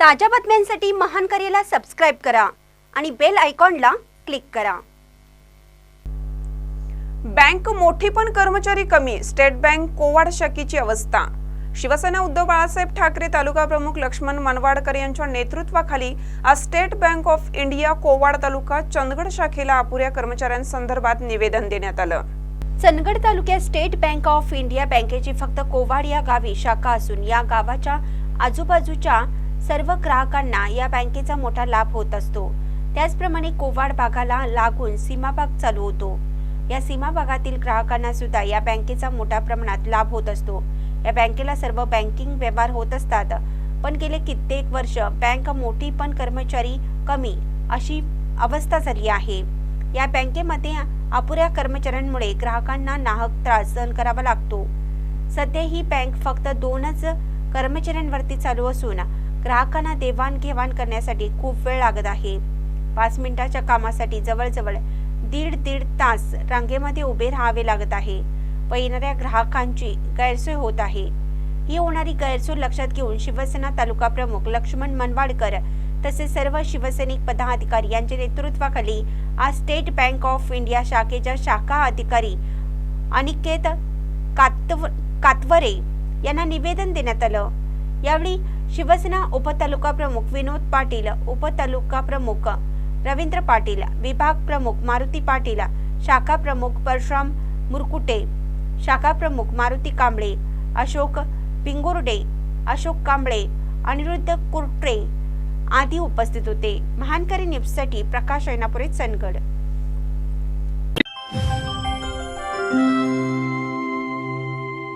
ताज्या बातम्यांसाठी महान करेला सबस्क्राईब करा आणि बेल आयकॉनला क्लिक करा. बँक मोठी पण कर्मचारी कमी स्टेट बँक कोवाड शाखेची अवस्था. शिवसेना उद्धव बाळासाहेब ठाकरे तालुका प्रमुख लक्ष्मण मनवाडकर यांच्या नेतृत्वाखाली आज State Bank of India Kowad taluka Chandgad शाखेला अपुऱ्या कर्मचाऱ्यांसंदर्भात निवेदन देण्यात आलं. चंदगड तालुक्यात स्टेट बँक ऑफ इंडिया बँकेची फक्त कोवाड या गावी शाखा असून या गावाच्या आजूबाजूच्या सर्व ग्राहकांना या बँकेचा मोठा लाभ होत असतो. त्याचप्रमाणे कोवाड भागाला लागून सीमाभाग चालू होतो. या सीमा भागातील ग्राहकांना सुद्धा या बँकेचा मोठ्या प्रमाणात लाभ होत असतो. या बँकेला सर्व बँकिंग व्यवहार होत असतात. पण गेले कित्येक वर्ष बँक मोठी पण कर्मचारी कमी अशी अवस्था झाली आहे. या बँकेमध्ये अपुऱ्या कर्मचाऱ्यांमुळे ग्राहकांना नाहक त्रास सहन करावा लागतो. सध्या ही बँक फक्त दोनच कर्मचाऱ्यांवरती चालू असून ग्राहकांना देवाणघेवाण करण्यासाठी खूप वेळ लागत आहे. पाच मिनिटाच्या कामासाठी जवळजवळ दीड दीड तास रांगेमध्ये उभे राहावे लागत आहे. व येणाऱ्या ग्राहकांची गैरसोय होत आहे. ही होणारी गैरसोय लक्षात घेऊन शिवसेना तालुका प्रमुख लक्ष्मण मनवाडकर तसेच सर्व शिवसैनिक पदाधिकारी यांच्या नेतृत्वाखाली आज स्टेट बँक ऑफ इंडिया शाखेच्या शाखा अधिकारी अनिकेत कातव कातवरे यांना निवेदन देण्यात आलं. यावेळी शिवसेना उपतालुका प्रमुख विनोद पाटील उपतालुका प्रमुख रवींद्र पाटील विभाग प्रमुख मारुती पाटील शाखा प्रमुख परशुराम मुरकुटे शाखा प्रमुख मारुती कांबळे अशोक पिंगुर्डे अशोक कांबळे अनिरुद्ध कुर्ट्रे आदी उपस्थित होते. महानकरी न्यूजसाठी प्रकाश ऐनापुरे चनगड